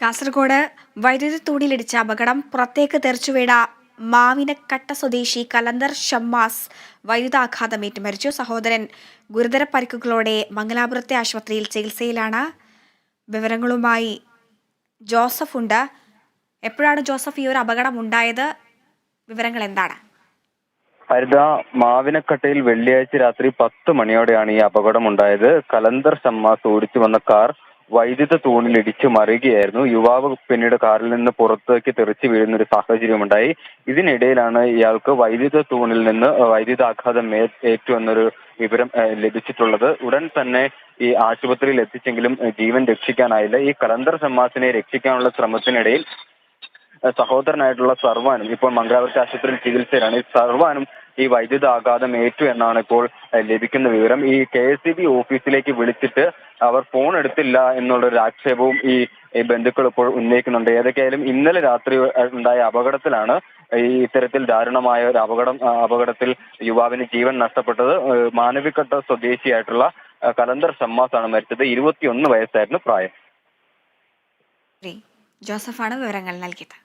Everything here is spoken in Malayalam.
കാസർഗോഡ് വൈദ്യുതി തൂണിലിടിച്ച അപകടം പുറത്തേക്ക് തെറിച്ചുവീണ മാവിനക്കട്ട സ്വദേശി കലന്തർ ഷമ്മാസ് വൈദ്യുതാഘാതമേറ്റ് മരിച്ചു സഹോദരൻ ഗുരുതര പരിക്കുകളോടെ മംഗലാപുരത്തെ ആശുപത്രിയിൽ ചികിത്സയിലാണ്. വിവരങ്ങളുമായി ജോസഫ് ഉണ്ട്. എപ്പോഴാണ് ജോസഫ് ഈ ഒരു അപകടം ഉണ്ടായത്? വിവരങ്ങൾ എന്താണ്? ഹരിത മാവിനക്കട്ടയിൽ വെള്ളിയാഴ്ച രാത്രി പത്ത് മണിയോടെയാണ് ഈ അപകടം ഉണ്ടായത്. കലന്തർ ഷമ്മാസ് ഓടിച്ചു വന്ന കാർ വൈദ്യുത തൂണിൽ ഇടിച്ചു മറിയുകയായിരുന്നു. യുവാവ് പിന്നീട് കാറിൽ നിന്ന് പുറത്തേക്ക് തെറിച്ചു വീഴുന്ന ഒരു സാഹചര്യമുണ്ടായി. ഇതിനിടയിലാണ് ഇയാൾക്ക് വൈദ്യുത തൂണിൽ നിന്ന് വൈദ്യുതാഘാതം ഏറ്റു എന്നൊരു വിവരം ലഭിച്ചിട്ടുള്ളത്. ഉടൻ തന്നെ ഈ ആശുപത്രിയിൽ എത്തിച്ചെങ്കിലും ജീവൻ രക്ഷിക്കാനായില്ല. ഈ കലന്തർ ഷമ്മാസിനെ രക്ഷിക്കാനുള്ള ശ്രമത്തിനിടയിൽ സഹോദരനായിട്ടുള്ള സർവാനും ഇപ്പോൾ മംഗലാപുരത്തെ ആശുപത്രിയിൽ ചികിത്സയിലാണ്. സർവാനും ഈ വൈദ്യുത ആഘാതം ഏറ്റു എന്നാണ് ഇപ്പോൾ ലഭിക്കുന്ന വിവരം. ഈ കെ എസ് ബി ഓഫീസിലേക്ക് വിളിച്ചിട്ട് അവർ ഫോൺ എടുത്തില്ല എന്നുള്ള ഒരു ആക്ഷേപവും ഈ ബന്ധുക്കൾ ഇപ്പോൾ ഉന്നയിക്കുന്നുണ്ട്. ഏതൊക്കെയായാലും ഇന്നലെ രാത്രി ഉണ്ടായ അപകടത്തിലാണ് ഈ ഇത്തരത്തിൽ ദാരുണമായ ഒരു അപകടം അപകടത്തിൽ യുവാവിന് ജീവൻ നഷ്ടപ്പെട്ടത്. മാനവിക്കട്ട സ്വദേശിയായിട്ടുള്ള കലന്തർ ഷമ്മാസ് ആണ് മരിച്ചത്. ഇരുപത്തിയൊന്ന് വയസ്സായിരുന്നു പ്രായം. ജോസഫാണ് വിവരങ്ങൾ നൽകിയത്.